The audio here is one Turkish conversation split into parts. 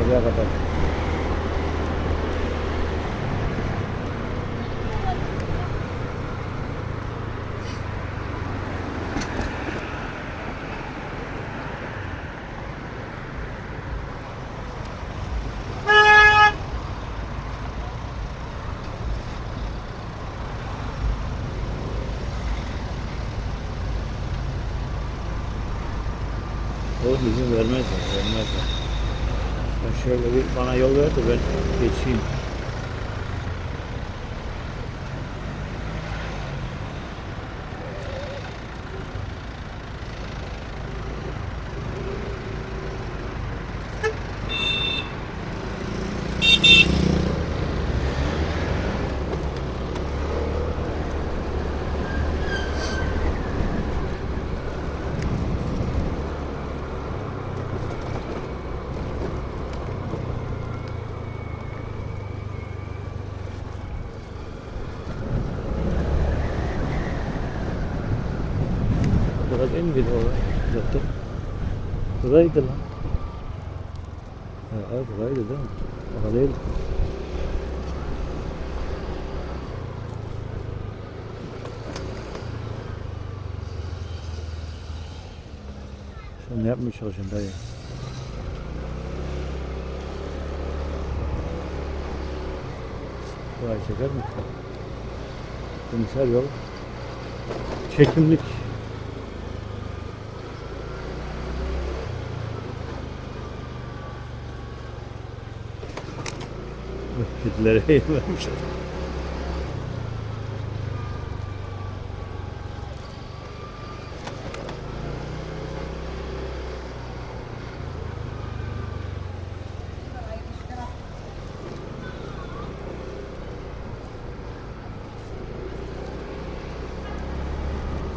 Oraya kadar. Oğlum izin vermezler, vermezler. Şöyle bir bana yol ver de ben geçeyim. Değil miydi orada? Cadde. Buraydı lan. Ha, buraydı değil mi? Orada değil. Sen ne yapmaya çalışıyorsun dayı? Burayı çeker mi? Komiser yol. Çekimlik. Kedilere yememiş.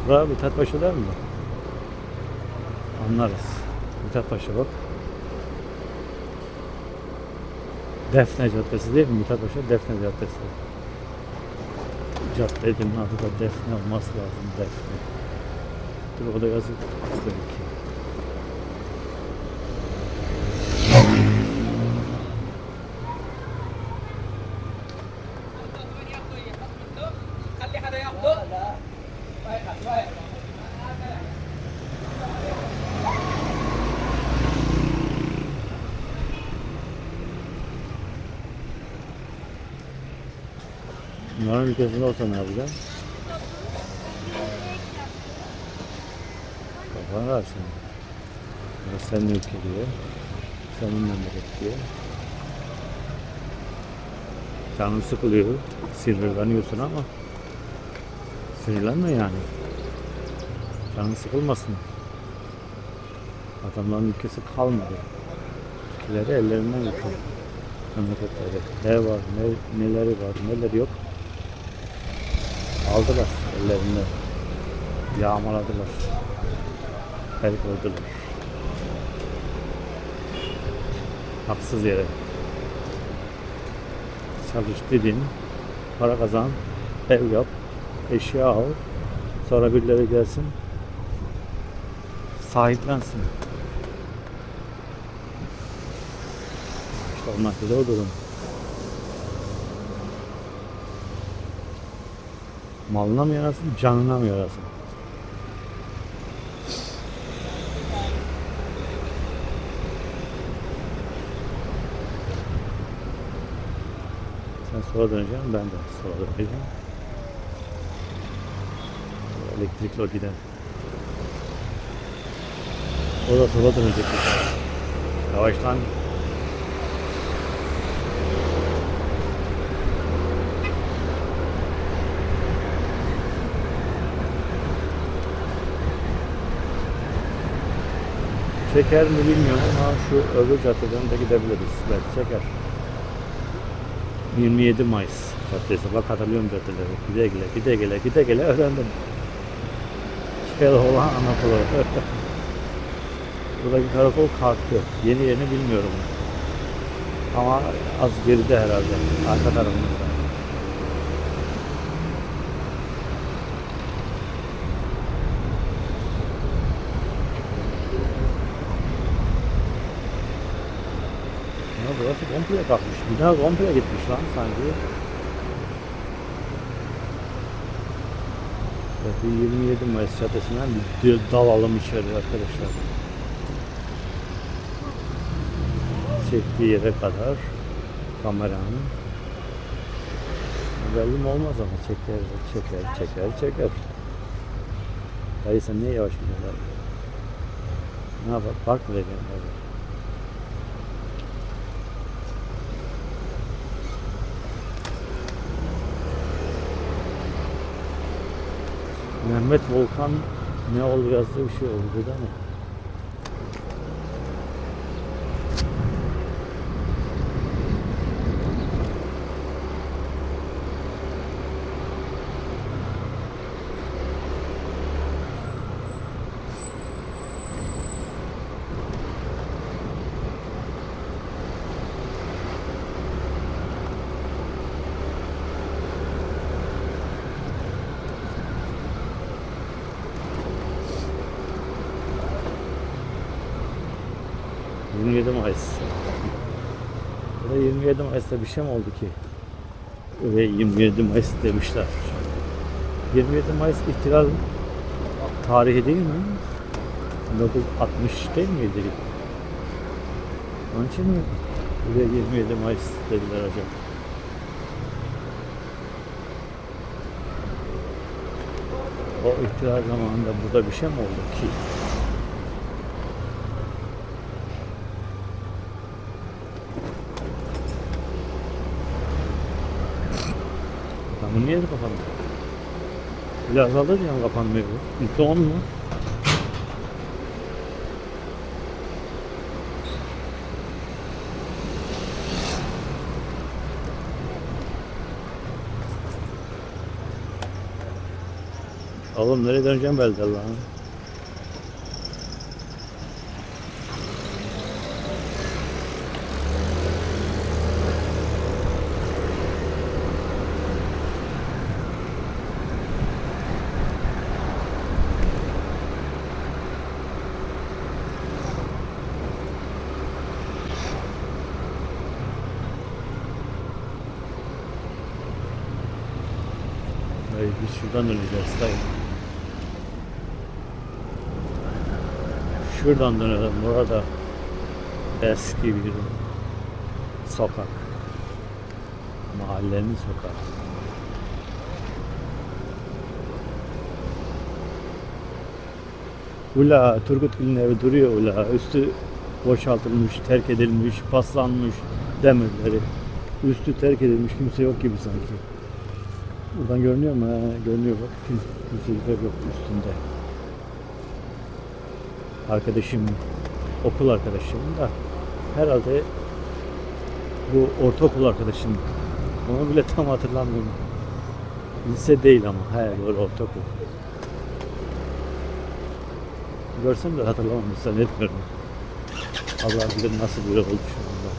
Bura Mithat Paşa der mi? Anlarız. Mithat Paşa bak. Defne Caddesi değil mi Mithat Paşa? Defne Caddesi. Caddenin adı da Defne olması lazım. Defne. Dur o da yazık. Belki. Right. Bunların ülkesinde olsa ne yapacaksın? Kafanı versin. Burası senin ülke diyor. Senin memleket diyor. Canın sıkılıyor. Sinirleniyorsun ama sinirlenme yani. Canın sıkılmasın. Adamların ülkesi kalmadı. Ülkeleri ellerinden yıkıyor. Memleketleri. Ne var, ne, neleri var, neleri yok. Aldılar ellerinden. Yağmaladılar. El koydular. Haksız yere. Çalış dedin, para kazan, ev yap, eşya al, sonra birileri gelsin, sahiplensin. İşte onlar o durum. Malına mı yarasın, canına mı yarasın? Sen sola döneceksin, ben de sola döneceğim. Elektrikli o giden. O da sola dönecek. Yavaştan. Çeker mi bilmiyorum ama şu öbür caddeden de gidebiliriz. Belki çeker. 27 Mayıs caddesi. Bak hatırlıyorum caddeleri. Gide gele, gide gele, gide gele öğrendim. Keloğlan Anadolu. Buradaki karakol kalktı. Yeni yeni bilmiyorum. Ama az geride herhalde. Arka tarafımızda. Ya burası komple kalkmış. Bina komple gitmiş lan sanki. Evet, bir 27 Mayıs Caddesi'nden bir dalalım içeri arkadaşlar. Çektiği yere kadar kameranın belli mi olmaz ama çeker, çeker, çeker, çeker. Dayı sen niye yavaş gidiyorsun? Ne yapar? Park mı vereceksin Mehmet Volkan ne oldu yazdığı bir şey oldu burada ama. 27 Mayıs. Ya da 27 Mayıs'ta bir şey mi oldu ki? Ve 27 Mayıs demişler. 27 Mayıs ihtilal tarihi değil mi? 1960 değil miydi? Onun için mi? Buraya 27 Mayıs dediler acaba. O ihtilal zamanında burada bir şey mi oldu ki? Adamın niye kapandı? Biraz alır ya kapanmıyor bu. İlk on mu? Oğlum nereye döneceğim belki lan? Hayır biz şuradan döneceğiz dayı. Şuradan dönelim. Burada eski bir sokak. Mahallenin sokağı. Ula Turgut Gül'ün evi duruyor ula. Üstü boşaltılmış, terk edilmiş, paslanmış demirleri. Üstü terk edilmiş, kimse yok gibi sanki. Buradan görünüyor mu? He, görünüyor bak. Kim, kimseler yok üstünde. Arkadaşım, okul arkadaşım da herhalde bu ortaokul arkadaşım. Onu bile tam hatırlamıyorum. Lise değil ama. He doğru ortaokul. Görsem de hatırlamam zannetmiyorum. Allah bilir nasıl biri oldu şu anda.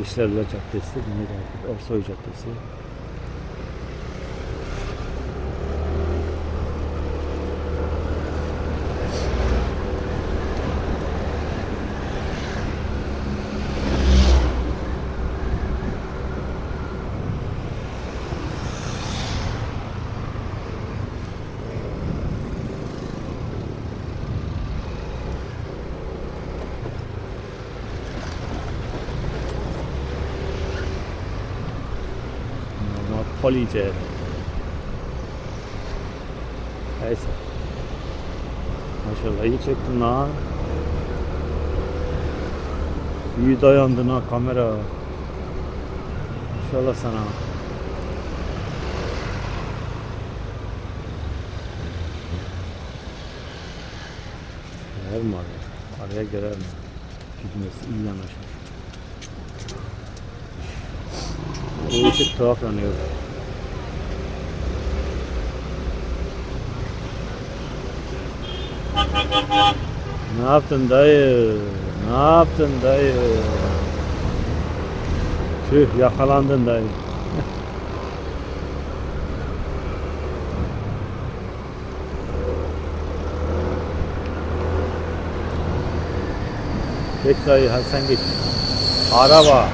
İşlerler Caddesi, artık? Orsoy Caddesi. Police. Neyse. Maşallah iyi çektin lan. İyi dayandın ha kamera. Maşallah sana. Girer mi araya? Araya girer mi? Gitmesi iyi yanaşmış. O ışık tuhaf yanıyor. Ne yaptın dayı? Ne yaptın dayı? Tüh yakalandın dayı. Geç dayı hadi sen geç. Araba.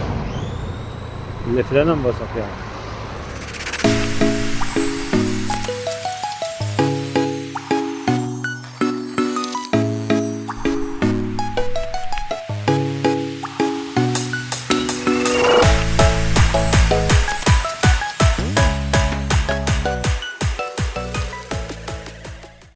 De frene mi basak ya?